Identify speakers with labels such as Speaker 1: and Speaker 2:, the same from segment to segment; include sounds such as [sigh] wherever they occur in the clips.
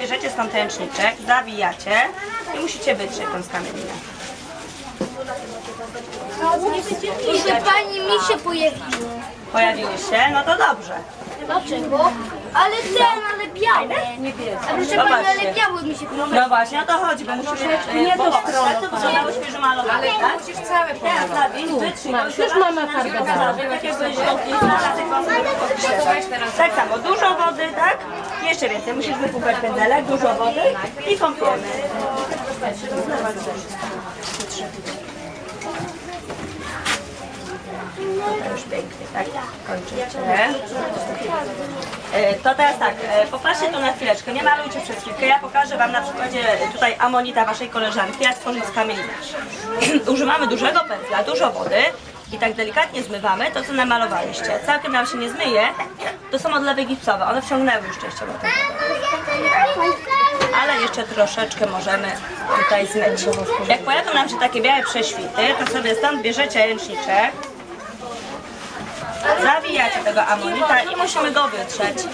Speaker 1: bierzecie stąd ręczniczek, zawijacie i musicie wytrzeć tą skamielinę.
Speaker 2: Proszę pani, mi się pojawiło.
Speaker 1: Pojawiły się? No to dobrze.
Speaker 2: Dlaczego? Ale ten, ale biały. A proszę pani, ale
Speaker 1: Zobaczcie.
Speaker 2: biały mi się podoba.
Speaker 1: No właśnie, o to chodzi, bo musimy nie to Ale to malowane, tak? Musisz całe Teraz. Już mama farbę dała. Tak Tak samo, dużo wody, tak? Jeszcze więcej, musisz wypłukać pędzelek, dużo wody i kąpiemy. To już pięknie, tak? Kończycie. E, To teraz tak, e, popatrzcie tu na chwileczkę, nie malujcie przez chwilkę. Ja pokażę Wam na przykładzie tutaj amonita Waszej koleżanki, jak stworzyć kamienierz. [clears throat] Używamy dużego pędzla, dużo wody i tak delikatnie zmywamy to, co namalowaliście. Całkiem nam się nie zmyje, to są odlewy gipsowe, one wciągnęły już częściowo. Ale jeszcze troszeczkę możemy tutaj zmyć. Jak pojawią nam się takie białe prześwity, to sobie stąd bierzecie ręczniczek, zawijacie tego amonita i musimy go wytrzeć.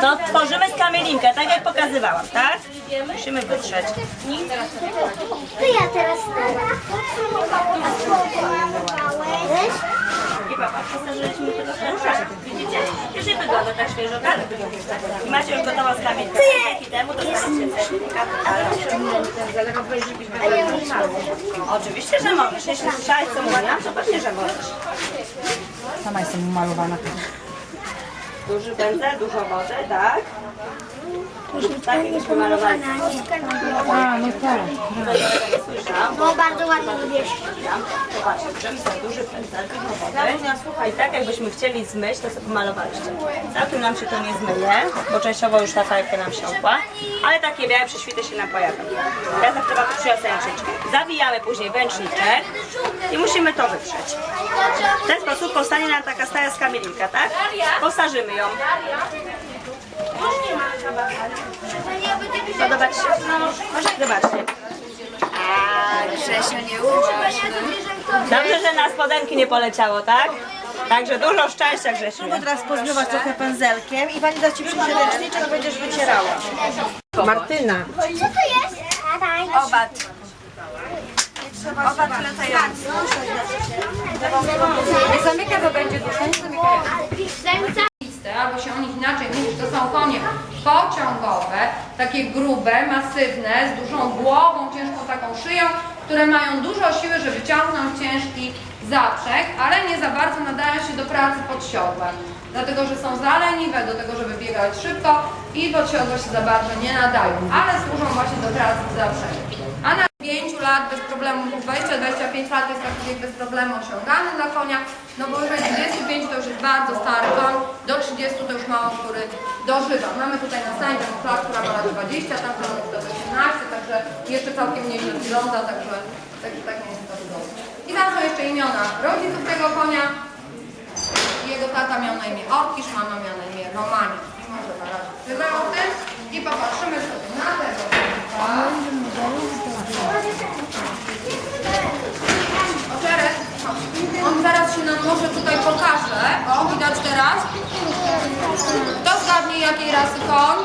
Speaker 1: To tworzymy skамielinkę, tak jak pokazywałam, tak? Musimy wytrzeć.
Speaker 2: To ja teraz
Speaker 1: Tego. Widzicie? Już nie wygląda tak świeżo, tak? I macie już gotową skamienkę. Dzięki temu dostaniecie certyfikat. Oczywiście, że możesz. Jeśli słyszałeś, co mówiłam, to pewnie, że możesz.
Speaker 3: Sama jestem umalowana.
Speaker 1: Duży pędzel, dużo wody, tak? Tak, jakbyśmy malowali.
Speaker 3: A, no tak.
Speaker 2: Bo bardzo ładnie
Speaker 1: duży pędzel. Słuchaj, tak jakbyśmy chcieli zmyć, to sobie pomalowaliście. Całkiem nam się to nie zmyje, bo częściowo już ta fajka nam siąkła, ale takie białe prześwity się nam pojawią. Teraz przykład przyniosę ręczniczkę. Zawijamy później w ręczniczek i musimy to wytrzeć. W ten sposób powstanie nam taka stara skamielinka, tak? Postarzymy ją. Podoba Ci się? Zobaczcie.
Speaker 2: Grzesio nie umarł.
Speaker 1: Dobrze, że na spodenki nie poleciało, tak? Także dużo szczęścia Grzesiu.
Speaker 3: Mogę teraz pozmywać trochę pędzelkiem i pani da ci przyjdzie ręczniczek, będziesz wycierała. Martyna.
Speaker 2: Co to jest?
Speaker 1: Owad. Owad lecający.
Speaker 4: Nie zamyka, bo będzie dużo, nie zamyka. Albo się o nich inaczej mówi, że to są konie pociągowe, takie grube, masywne, z dużą głową, ciężką taką szyją, które mają dużo siły, żeby ciągnąć ciężki zaprzęg, ale nie za bardzo nadają się do pracy pod siodłem. Dlatego, że są za leniwe do tego, żeby biegać szybko i pod siodło się za bardzo nie nadają, ale służą właśnie do pracy w zaprzęgu. A na 5 lat bez problemu, 20-25 lat jest taki bez problemu osiągany dla konia, no bo już 25 to już jest bardzo stary koń, do 30 to już mało który dożywa. Mamy tutaj na stanie taką klas, która ma lat 20, tam to jest do 18, także jeszcze całkiem nieźle wygląda, także, także tak nie jest to wygląda. I tam są jeszcze imiona rodziców tego konia. Jego tata miał na imię Orkisz, mama miała na imię Romania. I może na razie tyle o tym. I popatrzymy sobie na tego. Oczerek, chodź. on zaraz się nam może tutaj pokaże. O, widać teraz. Kto zgadnie jakiej rasy koń?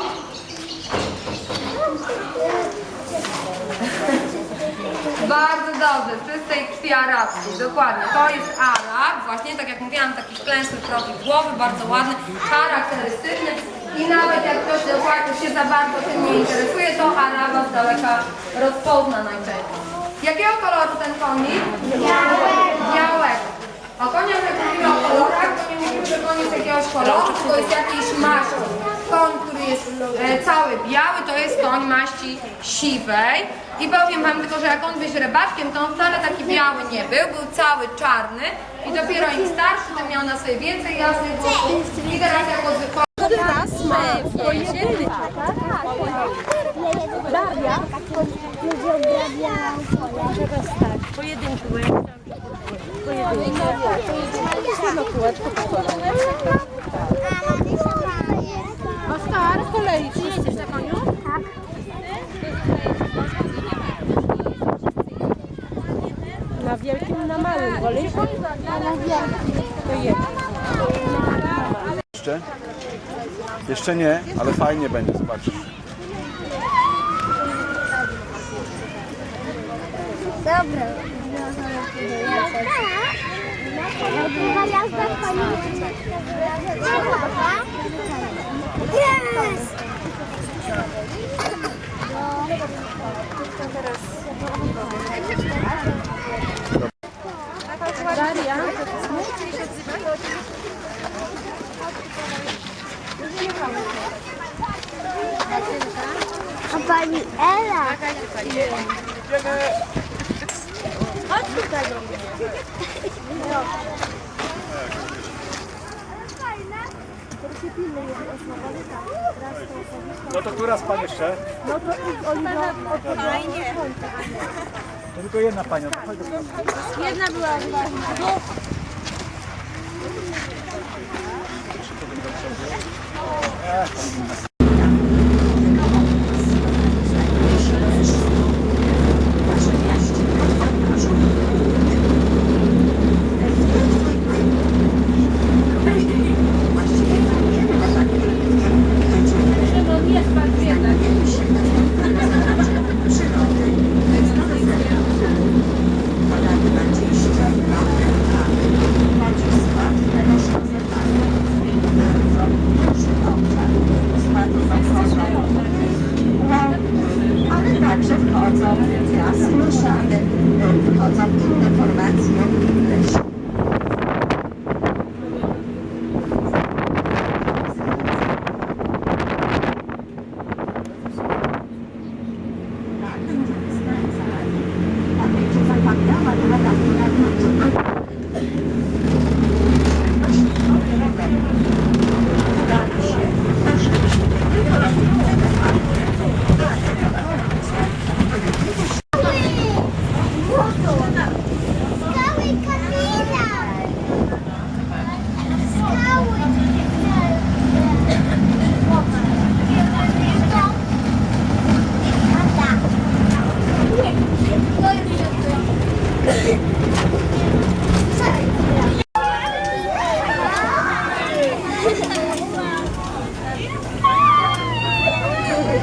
Speaker 4: Bardzo dobrze, czystej krwi arabskiej, dokładnie. To jest Arab, właśnie tak jak mówiłam, taki wklęsły profil głowy, bardzo ładny, charakterystyczny. I nawet jak ktoś dokładnie się za bardzo tym nie interesuje, to Araba z daleka rozpozna najczęściej. Jakiego koloru ten konik? Białego. A koniak jak mówimy o kolorach, to nie mówimy, że koloru, tylko jest jakiejś maści. Koń, który jest e, cały biały, to jest koń maści siwej. I powiem wam tylko, że jak on był rybaczkiem, to on wcale taki biały nie był, był cały czarny i dopiero im starszy, tym miał na sobie więcej jasnych włosów. I teraz jako zwykły
Speaker 3: Teraz my pojedziemy.
Speaker 2: Daria.
Speaker 3: Pojedynku, bo ja chciałam Pojedynku. No kółeczko pokładane. Oskar, z kolei. Czy jedziesz na koniu?
Speaker 2: Tak.
Speaker 3: Na wielkim, na małym wolisz?
Speaker 2: Na wielkim.
Speaker 3: To jedź.
Speaker 5: jeszcze? Jeszcze nie, ale fajnie będzie, zobaczysz.
Speaker 2: Dobra. Druga jazda w pani. Yes! A pani Ela. Chodź tutaj do mnie.
Speaker 5: No to która z Pan jeszcze? No to Fajnie. To tylko jedna Panią. Chodź do przodu.
Speaker 2: Jedna była
Speaker 6: ale Wchodzą wchodzą inne formacje
Speaker 2: leśne. Tak, to jest ten zapamiętana, ale tak.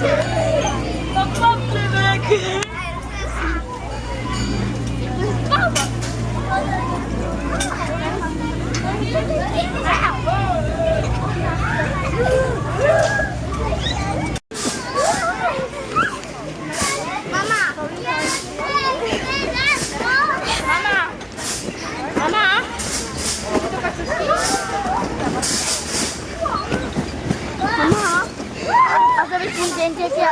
Speaker 2: Mama! 真搞笑！啊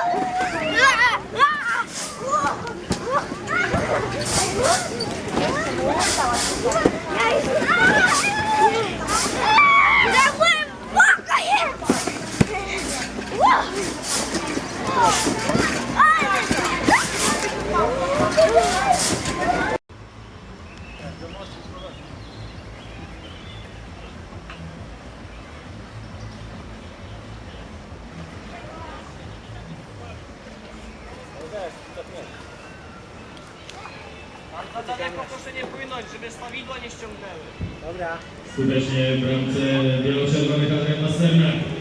Speaker 2: 啊！啊啊！哇！哎
Speaker 7: 呀！啊啊！再玩，啊！Żeby stawidła nie ściągnęły.
Speaker 8: Skutecznie w bramce wieloczerwonych Adrian Masternak.